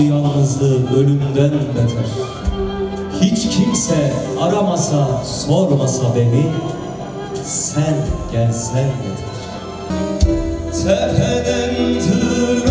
Başı yalnızlığı ölümden beter. Hiç kimse aramasa, sormasa beni Sen gelsen yeter. Tepeden tırnağa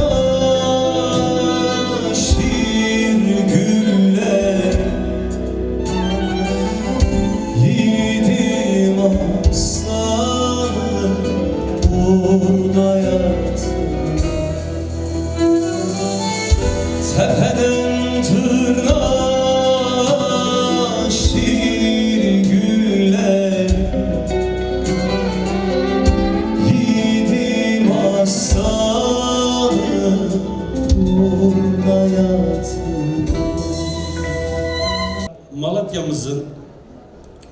Malatya'mızın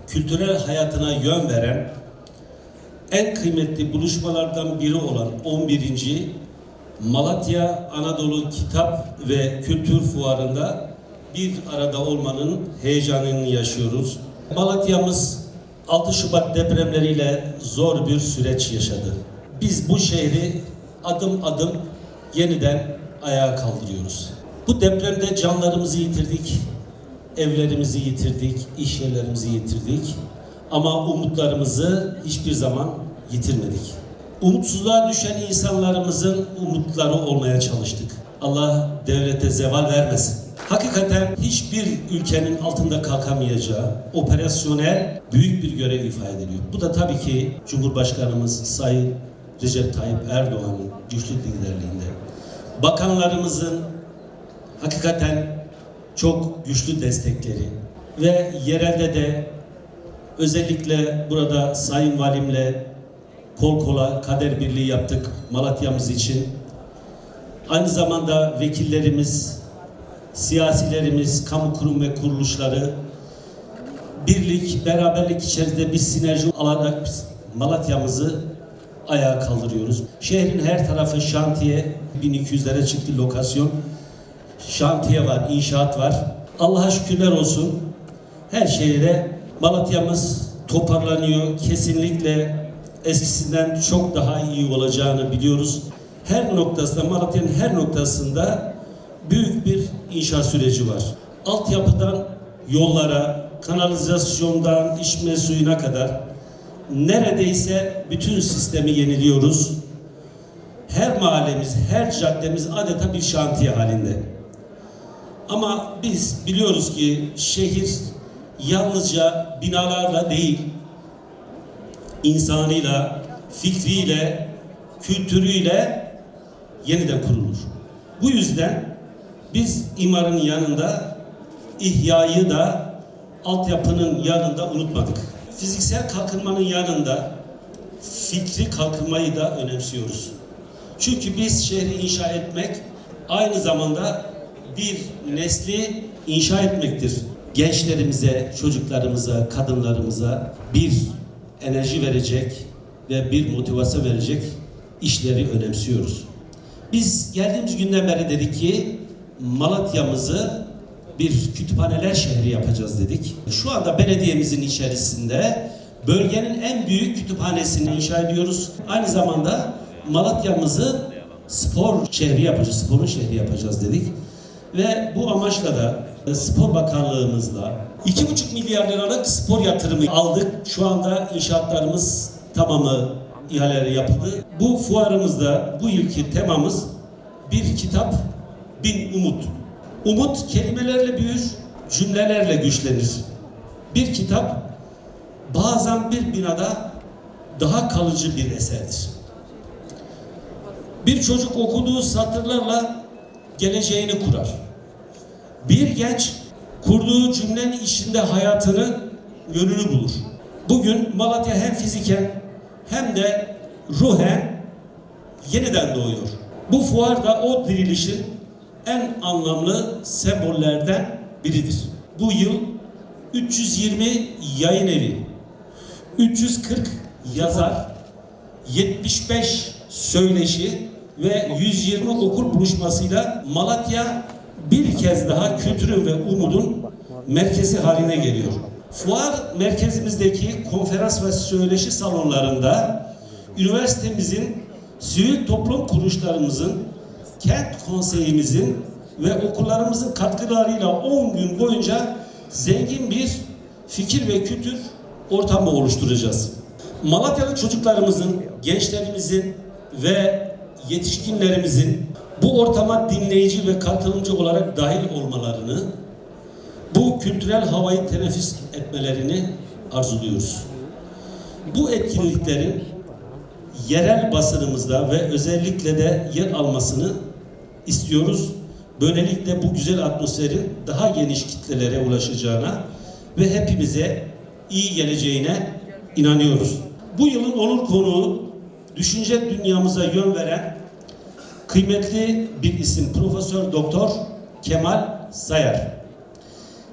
kültürel hayatına yön veren en kıymetli buluşmalardan biri olan 11. Malatya Anadolu Kitap ve Kültür Fuarı'nda bir arada olmanın heyecanını yaşıyoruz. Malatya'mız 6 Şubat depremleriyle zor bir süreç yaşadı. Biz bu şehri adım adım yeniden ayağa kaldırıyoruz. Bu depremde canlarımızı yitirdik, evlerimizi yitirdik, iş yerlerimizi yitirdik. Ama umutlarımızı hiçbir zaman yitirmedik. Umutsuzluğa düşen insanlarımızın umutları olmaya çalıştık. Allah devlete zeval vermesin. Hakikaten hiçbir ülkenin altında kalkamayacağı operasyonel büyük bir görev ifade ediliyor. Bu da tabii ki Cumhurbaşkanımız Sayın Recep Tayyip Erdoğan'ın güçlü liderliğinde. Bakanlarımızın hakikaten çok güçlü destekleri ve yerelde de özellikle burada Sayın Valimle kol kola kader birliği yaptık Malatya'mız için. Aynı zamanda vekillerimiz, siyasilerimiz, kamu kurum ve kuruluşları birlik, beraberlik içerisinde bir sinerji alarak Malatya'mızı ayağa kaldırıyoruz. Şehrin her tarafı şantiye, 1200'lere çıktı lokasyon şantiye var, inşaat var. Allah'a şükürler olsun. Her şeyde Malatya'mız toparlanıyor. Kesinlikle eskisinden çok daha iyi olacağını biliyoruz. Her noktasında, Malatya'nın her noktasında büyük bir inşaat süreci var. Altyapıdan yollara, kanalizasyondan içme suyuna kadar neredeyse bütün sistemi yeniliyoruz. Her mahallemiz, her caddemiz adeta bir şantiye halinde. Ama biz biliyoruz ki şehir yalnızca binalarla değil, insanıyla, fikriyle, kültürüyle yeniden kurulur. Bu yüzden biz imarın yanında ihyayı da altyapının yanında unutmadık. Fiziksel kalkınmanın yanında fikri kalkınmayı da önemsiyoruz. Çünkü biz şehri inşa etmek aynı zamanda bir nesli inşa etmektir. Gençlerimize, çocuklarımıza, kadınlarımıza bir enerji verecek ve bir motivasyon verecek işleri önemsiyoruz. Biz geldiğimiz günden beri dedik ki Malatya'mızı bir kütüphaneler şehri yapacağız dedik. Şu anda belediyemizin içerisinde bölgenin en büyük kütüphanesini inşa ediyoruz. Aynı zamanda Malatya'mızı spor şehri yapacağız, sporun şehri yapacağız dedik. Ve bu amaçla da Spor Bakanlığımızla 2,5 milyar liralık spor yatırımı aldık. Şu anda inşaatlarımız tamamı ihaleleri yapıldı. Bu fuarımızda bu yılki temamız bir kitap, bin umut. Umut kelimelerle büyür, cümlelerle güçlenir. Bir kitap bazen bir binada daha kalıcı bir eserdir. Bir çocuk okuduğu satırlarla geleceğini kurar. Bir genç kurduğu cümlenin içinde hayatını, yönünü bulur. Bugün Malatya hem fiziken hem de ruhen yeniden doğuyor. Bu fuar da o dirilişin en anlamlı sembollerden biridir. Bu yıl 320 yayın evi, 340 yazar, 75 söyleşi ve 120 okul buluşmasıyla Malatya bir kez daha kültürün ve umudun merkezi haline geliyor. Fuar merkezimizdeki konferans ve söyleşi salonlarında üniversitemizin sivil toplum kuruluşlarımızın, kent konseyimizin ve okullarımızın katkılarıyla 10 gün boyunca zengin bir fikir ve kültür ortamı oluşturacağız. Malatyalı çocuklarımızın, gençlerimizin ve yetişkinlerimizin bu ortama dinleyici ve katılımcı olarak dahil olmalarını, bu kültürel havayı teneffüs etmelerini arzuluyoruz. Bu etkinliklerin yerel basınımızda ve özellikle de yer almasını istiyoruz. Böylelikle bu güzel atmosferin daha geniş kitlelere ulaşacağına ve hepimize iyi geleceğine inanıyoruz. Bu yılın onur konuğu düşünce dünyamıza yön veren kıymetli bir isim Profesör Doktor Kemal Sayar.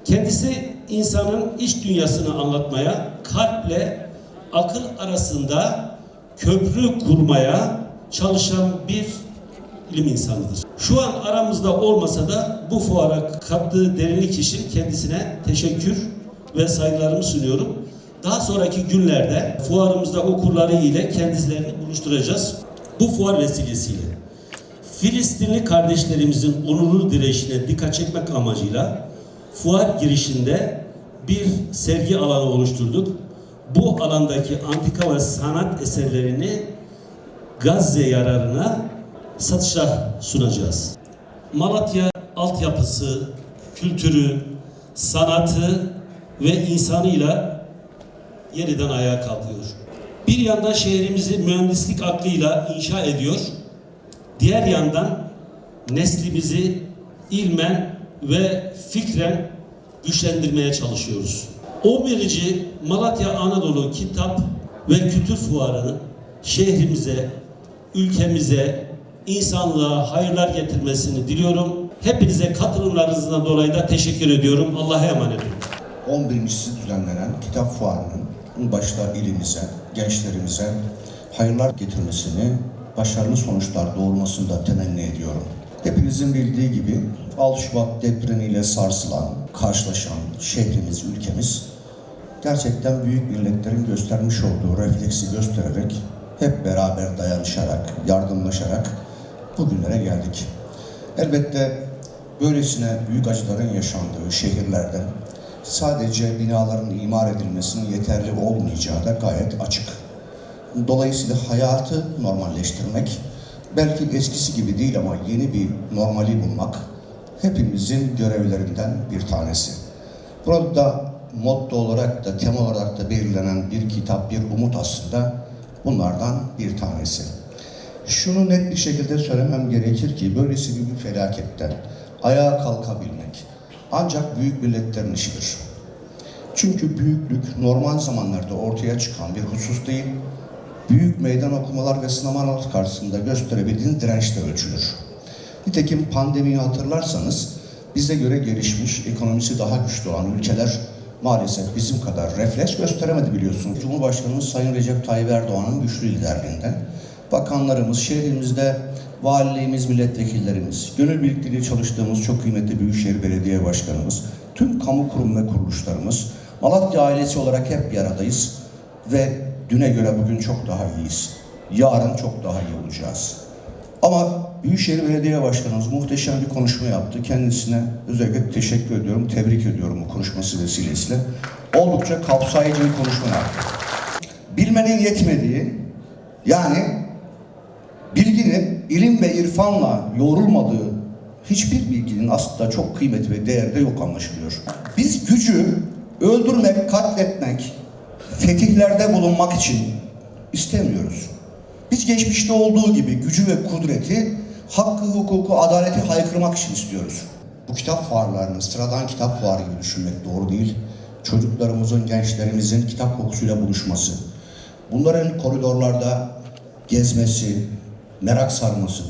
Kendisi insanın iç dünyasını anlatmaya, kalple akıl arasında köprü kurmaya çalışan bir ilim insanıdır. Şu an aramızda olmasa da bu fuara kattığı derinlik için kendisine teşekkür ve saygılarımı sunuyorum. Daha sonraki günlerde fuarımızda okurları ile kendilerini buluşturacağız. Bu fuar vesilesiyle Filistinli kardeşlerimizin onurlu direnişine dikkat çekmek amacıyla fuar girişinde bir sergi alanı oluşturduk. Bu alandaki antika ve sanat eserlerini Gazze yararına satışa sunacağız. Malatya altyapısı, kültürü, sanatı ve insanıyla yeniden ayağa kalkıyor. Bir yandan şehrimizi mühendislik aklıyla inşa ediyor. Diğer yandan neslimizi ilmen ve fikren güçlendirmeye çalışıyoruz. 11. Malatya Anadolu Kitap ve Kültür Fuarı'nın şehrimize, ülkemize, insanlığa hayırlar getirmesini diliyorum. Hepinize katılımlarınızdan dolayı da teşekkür ediyorum. Allah'a emanet olun. 11.si düzenlenen kitap fuarının başta ilimize, gençlerimize hayırlar getirmesini, başarılı sonuçlar doğurmasını da temenni ediyorum. Hepinizin bildiği gibi 6 Şubat depremiyle sarsılan, karşılaşan şehrimiz, ülkemiz gerçekten büyük milletlerin göstermiş olduğu refleksi göstererek hep beraber dayanışarak, yardımlaşarak bugünlere geldik. Elbette böylesine büyük acıların yaşandığı şehirlerde sadece binaların imar edilmesinin yeterli olmayacağı da gayet açık. Dolayısıyla hayatı normalleştirmek, belki eskisi gibi değil ama yeni bir normali bulmak hepimizin görevlerinden bir tanesi. Burada motto olarak da tema olarak da belirlenen bir kitap, bir umut aslında bunlardan bir tanesi. Şunu net bir şekilde söylemem gerekir ki böylesi bir felaketten ayağa kalkabilmek ancak büyük milletlerin işidir. Çünkü büyüklük normal zamanlarda ortaya çıkan bir husus değil, büyük meydan okumalar ve sınamalar karşısında gösterebildiğiniz dirençle ölçülür. Nitekim pandemiyi hatırlarsanız bize göre gelişmiş, ekonomisi daha güçlü olan ülkeler maalesef bizim kadar refleks gösteremedi biliyorsunuz. Cumhurbaşkanımız Sayın Recep Tayyip Erdoğan'ın güçlü liderliğinde bakanlarımız, şehrimizde valiliğimiz, milletvekillerimiz, gönül birlikteliği çalıştığımız çok kıymetli Büyükşehir Belediye Başkanımız, tüm kamu kurum ve kuruluşlarımız, Malatya ailesi olarak hep bir aradayız ve düne göre bugün çok daha iyiyiz. Yarın çok daha iyi olacağız. Ama Büyükşehir Belediye Başkanımız muhteşem bir konuşma yaptı. Kendisine özellikle teşekkür ediyorum, tebrik ediyorum bu konuşması vesilesiyle. Oldukça kapsayıcı bir konuşma yaptı. Bilmenin yetmediği, yani bilginin ilim ve irfanla yoğrulmadığı hiçbir bilginin aslında çok kıymeti ve değeri de yok anlaşılıyor. Biz gücü öldürmek, katletmek, fetihlerde bulunmak için istemiyoruz. Biz geçmişte olduğu gibi gücü ve kudreti, hakkı, hukuku, adaleti haykırmak için istiyoruz. Bu kitap fuarlarını sıradan kitap fuarı gibi düşünmek doğru değil. Çocuklarımızın, gençlerimizin kitap kokusuyla buluşması, bunların koridorlarda gezmesi, merak sarması,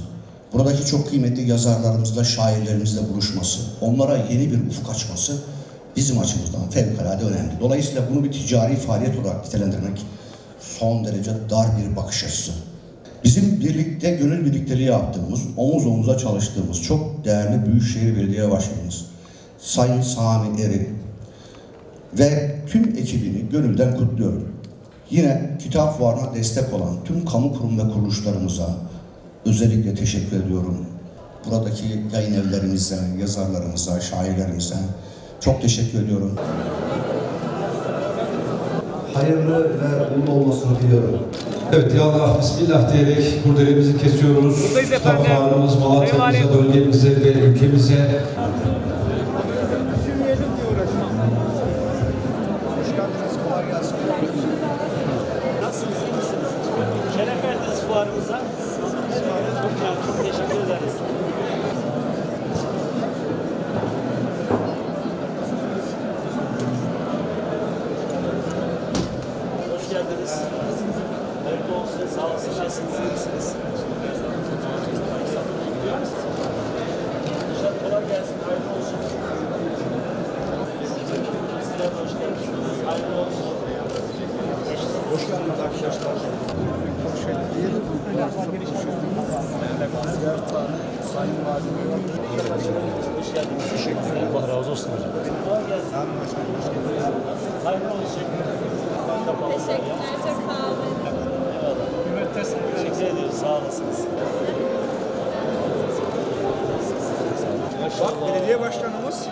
buradaki çok kıymetli yazarlarımızla, şairlerimizle buluşması, onlara yeni bir ufuk açması bizim açımızdan fevkalade önemli. Dolayısıyla bunu bir ticari faaliyet olarak nitelendirmek son derece dar bir bakış açısı. Bizim birlikte gönül birlikteliği yaptığımız, omuz omuza çalıştığımız çok değerli Büyükşehir Belediye Başkanımız Sayın Sami Eri ve tüm ekibini gönülden kutluyorum. Yine kitap fuarına destek olan tüm kamu kurum ve kuruluşlarımıza özellikle teşekkür ediyorum. Buradaki yayın evlerimize, yazarlarımıza, şairlerimize çok teşekkür ediyorum. hayırlı ve uğurlu olmasını diliyorum. Evet ya Allah Bismillah diyerek kurdelemizi kesiyoruz. Kitap fuarımız Malatya'mıza, bölgemize ve ülkemize şahsınız, iyi misiniz? Kolay gelsin, hayırlı olsun. Sizler hoş geldiniz. Hayırlı olsun. Hoş geldiniz arkadaşlar. Hoş geldiniz. Teşekkür ederim. Allah razı olsun hocam. Kolay gelsin. Hayırlı olsun. Teşekkürler, olasınız. Bak belediye başkanımız.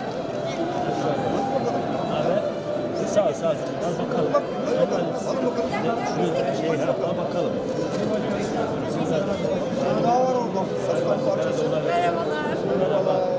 Sağ ol, sağ ol. Biraz bakalım. Bak, biraz bakalım. Alın bakalım. Şurada şey, ha, bakalım. Daha var orada. Merhabalar. Merhabalar.